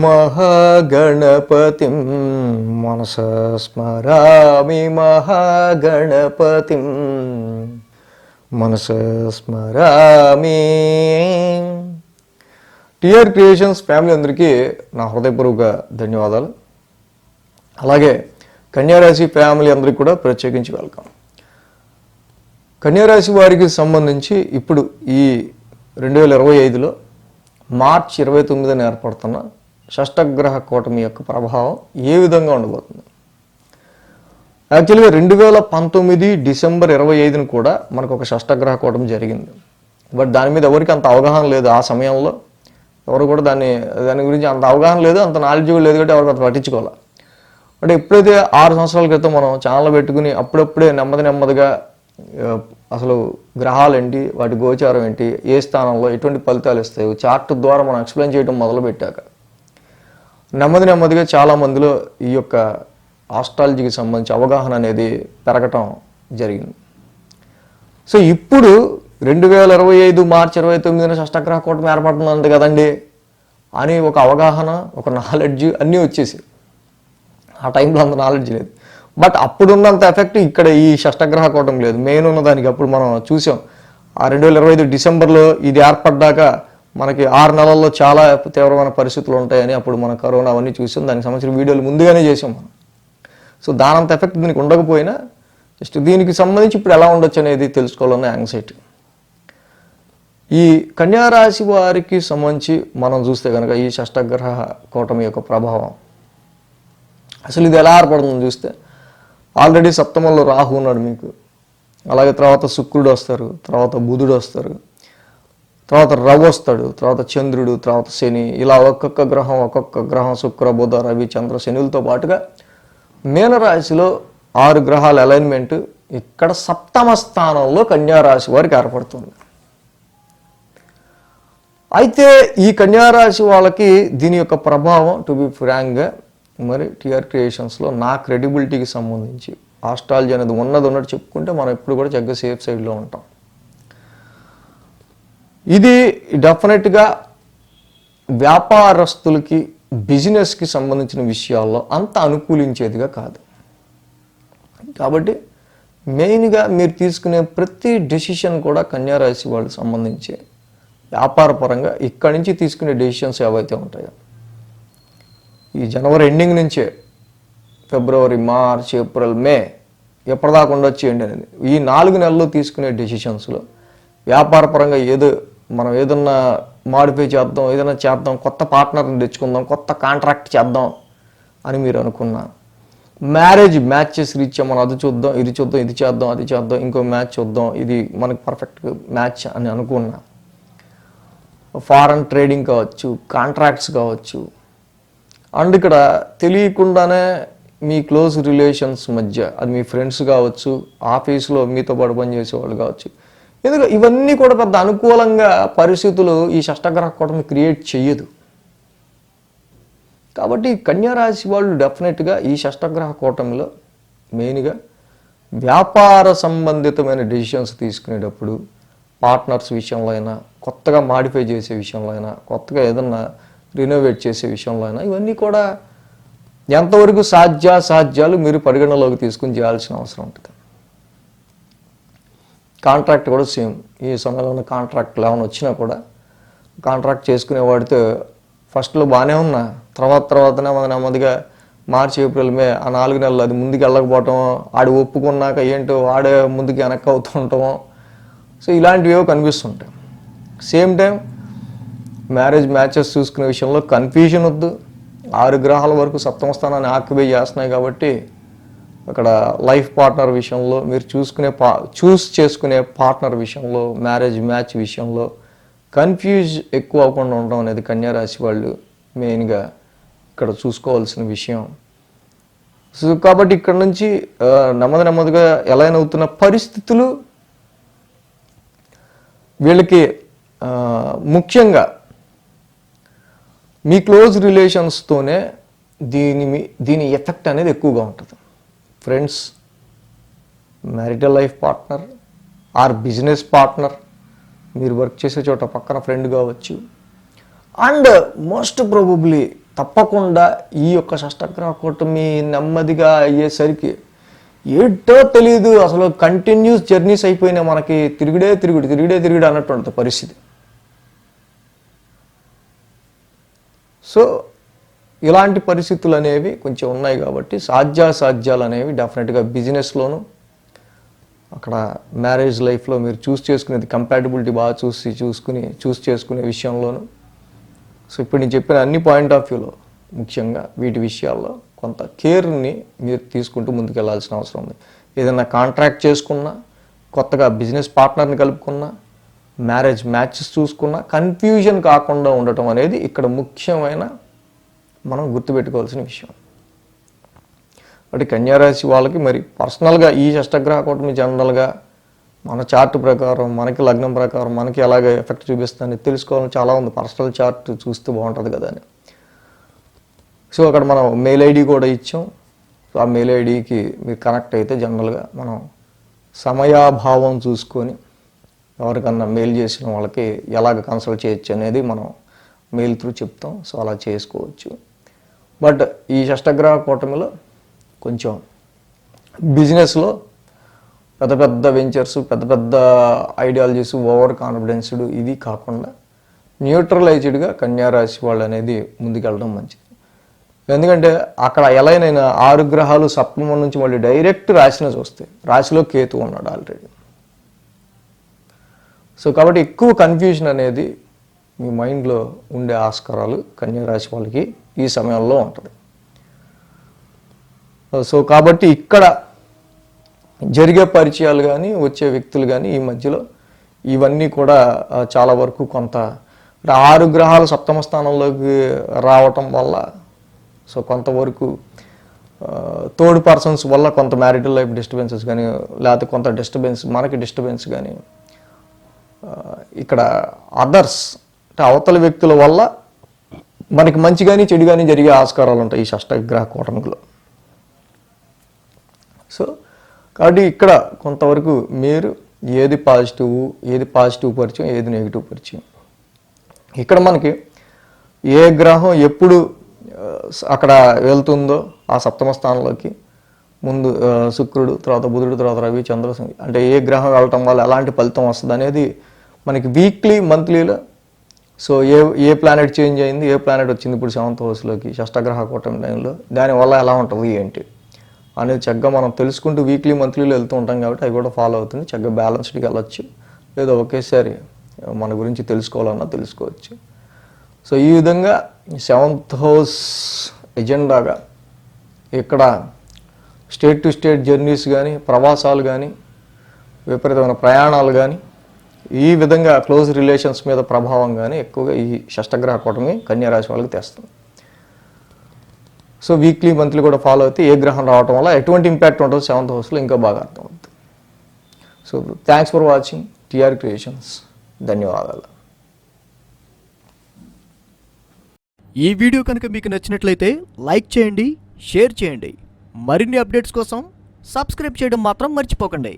మహాగణపతిం మనస స్మరామి మహాగణపతిం మనస స్మరామి. టిఆర్ క్రియేషన్స్ ఫ్యామిలీ అందరికీ నా హృదయపూర్వక ధన్యవాదాలు. అలాగే కన్యారాశి ఫ్యామిలీ అందరికీ కూడా ప్రత్యేకించి వెల్కమ్. కన్యారాశి వారికి సంబంధించి ఇప్పుడు ఈ రెండు వేల ఇరవై ఐదులో మార్చ్ ఇరవై తొమ్మిదిన ఏర్పడుతున్న షష్టగ్రహ కూటమి యొక్క ప్రభావం ఏ విధంగా ఉండబోతుంది? యాక్చువల్గా రెండు వేల పంతొమ్మిది డిసెంబర్ ఇరవై ఐదున కూడా మనకు ఒక షష్టగ్రహ కూటమి జరిగింది. బట్ దాని మీద ఎవరికి అంత అవగాహన లేదు ఆ సమయంలో. ఎవరు కూడా దాన్ని దాని గురించి అంత అవగాహన లేదు అంత నాలెడ్జ్ కూడా లేదు కాబట్టి ఎవరికి అంత పట్టించుకోవాలి? అంటే ఎప్పుడైతే ఆరు సంవత్సరాల క్రితం మనం ఛానల్ పెట్టుకుని అప్పుడప్పుడే నెమ్మది నెమ్మదిగా అసలు గ్రహాలు ఏంటి వాటి గోచారం ఏంటి ఏ స్థానంలో ఎటువంటి ఫలితాలు ఇస్తాయి చార్ట్ ద్వారా మనం ఎక్స్ప్లెయిన్ చేయడం మొదలు పెట్టాక నెమ్మది నెమ్మదిగా చాలా మందిలో ఈ యొక్క ఆస్ట్రాలజీకి సంబంధించి అవగాహన అనేది పెరగటం జరిగింది. సో ఇప్పుడు రెండు వేల ఇరవై ఐదు మార్చి ఇరవై తొమ్మిదిన షష్టగ్రహ కూటమి ఏర్పడుతుంది కదండి అని ఒక అవగాహన ఒక నాలెడ్జ్ అన్నీ వచ్చేసి ఆ టైంలో అంత నాలెడ్జ్ లేదు. బట్ అప్పుడున్నంత ఎఫెక్ట్ ఇక్కడ ఈ షష్టగ్రహ కూటమి లేదు. మెయిన్ ఉన్న దానికి అప్పుడు మనం చూసాం. ఆ రెండు వేల ఇరవై ఐదు డిసెంబర్లో ఇది ఏర్పడ్డాక మనకి ఆరు నెలల్లో చాలా తీవ్రమైన పరిస్థితులు ఉంటాయని అప్పుడు మన కరోనా అవన్నీ చూసాం. దానికి సంబంధించిన వీడియోలు ముందుగానే చేసాం మనం. సో దానంత ఎఫెక్ట్ దీనికి ఉండకపోయినా జస్ట్ దీనికి సంబంధించి ఇప్పుడు ఎలా ఉండొచ్చు అనేది తెలుసుకోవాలన్న యాంగ్జైటీ ఈ కన్యారాశి వారికి సంబంధించి మనం చూస్తే కనుక ఈ షష్టగ్రహ కూటమి యొక్క ప్రభావం అసలు ఇది ఎలా ఏర్పడుతుందని చూస్తే ఆల్రెడీ సప్తమంలో రాహు ఉన్నాడు మీకు. అలాగే తర్వాత శుక్రుడు వస్తారు తర్వాత బుధుడు వస్తారు. తర్వాత రవి వస్తాడు తర్వాత చంద్రుడు తర్వాత శని ఇలా ఒక్కొక్క గ్రహం ఒక్కొక్క గ్రహం శుక్ర బుధ రవి చంద్ర శనులతో పాటుగా మీనరాశిలో ఆరు గ్రహాల అలైన్మెంట్ ఇక్కడ సప్తమ స్థానంలో కన్యారాశి వారికి ఏర్పడుతుంది. అయితే ఈ కన్యారాశి వాళ్ళకి దీని యొక్క ప్రభావం టు బి ఫ్రాంక్గా మరి టిఆర్ క్రియేషన్స్లో నా క్రెడిబిలిటీకి సంబంధించి ఆస్ట్రాలజీ అనేది ఉన్నది ఉన్నట్టు చెప్పుకుంటే మనం ఎప్పుడు కూడా చక్కగా సేఫ్ సైడ్లో ఉంటాం. ఇది డెఫినెట్గా వ్యాపారస్తులకి బిజినెస్కి సంబంధించిన విషయాల్లో అంత అనుకూలించేదిగా కాదు. కాబట్టి మెయిన్గా మీరు తీసుకునే ప్రతి డెసిషన్ కూడా కన్యారాశి వాళ్ళకి సంబంధించి. వ్యాపారపరంగా ఇక్కడి నుంచి తీసుకునే డెసిషన్స్ ఏవైతే ఉంటాయో. ఈ జనవరి ఎండింగ్ నుంచే ఫిబ్రవరి మార్చ్ ఏప్రిల్ మే ఎప్పటిదాకా ఉండొచ్చు ఏంటి అనేది. ఈ నాలుగు నెలల్లో తీసుకునే డెసిషన్స్లో వ్యాపారపరంగా ఏదో మనం ఏదన్నా మాడిఫై చేద్దాం ఏదైనా చేద్దాం కొత్త పార్ట్నర్ని తెచ్చుకుందాం కొత్త కాంట్రాక్ట్ చేద్దాం అని మీరు అనుకున్నా. మ్యారేజ్ మ్యాచెస్ రీత్యా మనం అది చూద్దాం ఇది చూద్దాం ఇది చేద్దాం అది చేద్దాం ఇంకో మ్యాచ్ చూద్దాం ఇది మనకి పర్ఫెక్ట్ మ్యాచ్ అని అనుకున్నా. ఫారెన్ ట్రేడింగ్ కావచ్చు కాంట్రాక్ట్స్ కావచ్చు. అండ్ ఇక్కడ తెలియకుండానే మీ క్లోజ్ రిలేషన్స్ మధ్య అది మీ ఫ్రెండ్స్ కావచ్చు ఆఫీస్లో మీతో పాటు పనిచేసే వాళ్ళు కావచ్చు ఎందుకు? ఇవన్నీ కూడా పెద్ద అనుకూలంగా పరిస్థితులు ఈ షష్టగ్రహ కూటమి క్రియేట్ చేయదు కాబట్టి కన్యారాశి వాళ్ళు డెఫినెట్గా ఈ షష్టగ్రహ కూటమిలో మెయిన్గా వ్యాపార సంబంధితమైన డెసిషన్స్ తీసుకునేటప్పుడు పార్ట్నర్స్ విషయంలో అయినా కొత్తగా మాడిఫై చేసే విషయంలో అయినా కొత్తగా ఏదన్నా రినోవేట్ చేసే విషయంలో అయినా ఇవన్నీ కూడా ఎంతవరకు సాధ్యాసాధ్యాలు మీరు పరిగణలోకి తీసుకుని చేయాల్సిన అవసరం ఉంటుంది. కాంట్రాక్ట్ కూడా సేమ్. ఈ సమయంలో ఉన్న కాంట్రాక్ట్లు ఏమైనా వచ్చినా కూడా కాంట్రాక్ట్ చేసుకునే వాడితో ఫస్ట్లో బాగానే ఉన్నా. తర్వాత తర్వాత మన నెమ్మదిగా మార్చి ఏప్రిల్ మే ఆ నాలుగు నెలలు అది ముందుకు వెళ్ళకపోవటం ఆడు ఒప్పుకున్నాక ఏంటో ఆడే ముందుకు వెనక్కి అవుతూ సో ఇలాంటివి కనిపిస్తుంటాయి. సేమ్ టైం మ్యారేజ్ మ్యాచెస్ చూసుకునే విషయంలో కన్ఫ్యూజన్ వద్దు. ఆరు గ్రహాల వరకు సప్తమ స్థానాన్ని ఆక్యుపై చేస్తున్నాయి కాబట్టి అక్కడ లైఫ్ పార్ట్నర్ విషయంలో మీరు చూసుకునే పా చూస్ చేసుకునే పార్ట్నర్ విషయంలో మ్యారేజ్ మ్యాచ్ విషయంలో కన్ఫ్యూజ్ ఎక్కువ అవ్వకుండా ఉండడం అనేది కన్యారాశి వాళ్ళు మెయిన్గా ఇక్కడ చూసుకోవాల్సిన విషయం. సో కాబట్టి ఇక్కడ నుంచి నెమ్మది నెమ్మదిగా ఎలా అవుతున్న పరిస్థితులు వీళ్ళకి ముఖ్యంగా మీ క్లోజ్ రిలేషన్స్తోనే దీని మీ- దీని ఎఫెక్ట్ అనేది ఎక్కువగా ఉంటుంది. Friends marital life partner or business partner మీరు వర్క్ చేసే చోట పక్కన ఫ్రెండ్ కావచ్చు. అండ్ మోస్ట్ ప్రాబబ్లీ తప్పకుండా ఈ యొక్క షష్టగ్రహ కూటమి నెమ్మదిగా అయ్యేసరికి ఏంటో తెలియదు అసలు కంటిన్యూస్ జర్నీస్ అయిపోయినాయి మనకి తిరుగుడే తిరుగుడు తిరుగుడే తిరుగుడు అన్నట్టు ఉంటుంది పరిస్థితి. సో ఇలాంటి పరిస్థితులు అనేవి కొంచెం ఉన్నాయి కాబట్టి సాధ్యాసాధ్యాలు అనేవి డెఫినెట్గా బిజినెస్లోను అక్కడ మ్యారేజ్ లైఫ్లో మీరు చూస్ చేసుకునేది కంపాటబిలిటీ బాగా చూసి చూసుకుని చూస్ చేసుకునే విషయంలోను. సో ఇప్పుడు నేను చెప్పిన అన్ని పాయింట్ ఆఫ్ వ్యూలో ముఖ్యంగా వీటి విషయాల్లో కొంత కేర్ని మీరు తీసుకుంటూ ముందుకెళ్ళాల్సిన అవసరం ఉంది. ఏదైనా కాంట్రాక్ట్ చేసుకున్నా కొత్తగా బిజినెస్ పార్ట్నర్ని కలుపుకున్నా మ్యారేజ్ మ్యాచెస్ చూసుకున్నా కన్ఫ్యూజన్ కాకుండా ఉండటం అనేది ఇక్కడ ముఖ్యమైన మనం గుర్తుపెట్టుకోవాల్సిన విషయం. అంటే కన్యారాశి వాళ్ళకి మరి పర్సనల్గా ఈ అష్టగ్రహ కూటమి జనరల్గా మన చార్ట్ ప్రకారం మనకి లగ్నం ప్రకారం మనకి ఎలాగ ఎఫెక్ట్ చూపిస్తుందని తెలుసుకోవాలని చాలా ఉంది పర్సనల్ చార్ట్ చూస్తే బాగుంటుంది కదా అని. సో అక్కడ మనం మెయిల్ ఐడి కూడా ఇచ్చాం. సో ఆ మెయిల్ ఐడికి మీరు కనెక్ట్ అయితే జనరల్గా మనం సమయాభావం చూసుకొని ఎవరికన్నా మెయిల్ చేసిన వాళ్ళకి ఎలాగ కన్సల్ట్ చేయొచ్చు అనేది మనం మెయిల్ త్రూ చెప్తాం. సో అలా చేసుకోవచ్చు. బట్ ఈ షష్టగ్రహ కూటమిలో కొంచెం బిజినెస్లో పెద్ద పెద్ద వెంచర్స్ పెద్ద పెద్ద ఐడియాలజీస్ ఓవర్ కాన్ఫిడెన్స్డ్ ఇది కాకుండా న్యూట్రలైజ్డ్గా కన్యారాశి వాళ్ళు అనేది ముందుకెళ్ళడం మంచిది. ఎందుకంటే అక్కడ ఎలాగైనా ఆరు గ్రహాలు సప్తమం నుంచి మళ్ళీ డైరెక్ట్ రాశిని చూస్తే రాశిలో కేతు ఉన్నాడు ఆల్రెడీ. సో కాబట్టి ఎక్కువ కన్ఫ్యూజన్ అనేది మీ మైండ్లో ఉండే ఆస్కారాలు కన్యా రాశి వాళ్ళకి ఈ సమయంలో ఉంటుంది. సో కాబట్టి ఇక్కడ జరిగే పరిచయాలు కానీ వచ్చే వ్యక్తులు కానీ ఈ మధ్యలో ఇవన్నీ కూడా చాలా వరకు కొంత ఆరు గ్రహాలు సప్తమ స్థానంలోకి రావటం వల్ల సో కొంతవరకు థర్డ్ పర్సన్స్ వల్ల కొంత మ్యారిటల్ లైఫ్ డిస్టర్బెన్సెస్ కానీ లేకపోతే కొంత డిస్టర్బెన్స్ మనకి డిస్టర్బెన్స్ కానీ ఇక్కడ అదర్స్ అంటే అవతల వ్యక్తుల వల్ల మనకి మంచి కానీ చెడు కానీ జరిగే ఆస్కారాలు ఉంటాయి ఈ షష్టగ్రహ కూటమిలో. సో కాబట్టి ఇక్కడ కొంతవరకు మీరు ఏది పాజిటివ్ ఏది పాజిటివ్ పరిచయం ఏది నెగిటివ్ పరిచయం. ఇక్కడ మనకి ఏ గ్రహం ఎప్పుడు అక్కడ వెళ్తుందో ఆ సప్తమ స్థానంలోకి ముందు శుక్రుడు తర్వాత బుధుడు తర్వాత రవి చంద్ర అంటే ఏ గ్రహం వెళ్ళటం వల్ల ఎలాంటి ఫలితం వస్తుంది అనేది మనకి వీక్లీ మంత్లీలో సో ఏ ఏ ప్లానెట్ చేంజ్ అయింది ఏ ప్లానెట్ వచ్చింది ఇప్పుడు సెవెంత్ హౌస్లోకి షష్టగ్రహ కూటమి టైంలో దానివల్ల ఎలా ఉంటుంది ఏంటి? అనేది చక్కగా మనం తెలుసుకుంటూ వీక్లీ మంత్లీలో వెళ్తూ ఉంటాం కాబట్టి అవి కూడా ఫాలో అవుతుంది. చక్కగా బ్యాలెన్స్డ్గా వెళ్ళొచ్చు. లేదా ఒకేసారి మన గురించి తెలుసుకోవాలన్నా తెలుసుకోవచ్చు. సో ఈ విధంగా సెవెంత్ హౌస్ ఎజెండాగా ఇక్కడ స్టేట్ టు స్టేట్ జర్నీస్ కానీ ప్రవాసాలు కానీ విపరీతమైన ప్రయాణాలు కానీ ఈ విధంగా క్లోజ్ రిలేషన్స్ మీద ప్రభావం కానీ ఎక్కువగా ఈ షష్టగ్రహ కూటమి కన్యారాశి వాళ్ళకి తెస్తుంది. సో వీక్లీ మంత్లీ కూడా ఫాలో అయితే ఏ గ్రహం రావటం వల్ల ఎటువంటి ఇంపాక్ట్ ఉంటుందో సెవెంత్ హౌస్లో ఇంకా బాగా అర్థం అవుతుంది so thanks for watching TR creations ధన్యవాదాలు. ఈ వీడియో కనుక మీకు నచ్చినట్లయితే లైక్ చేయండి షేర్ చేయండి. మరిన్ని అప్డేట్స్ కోసం సబ్స్క్రైబ్ చేయడం మాత్రం మర్చిపోకండి.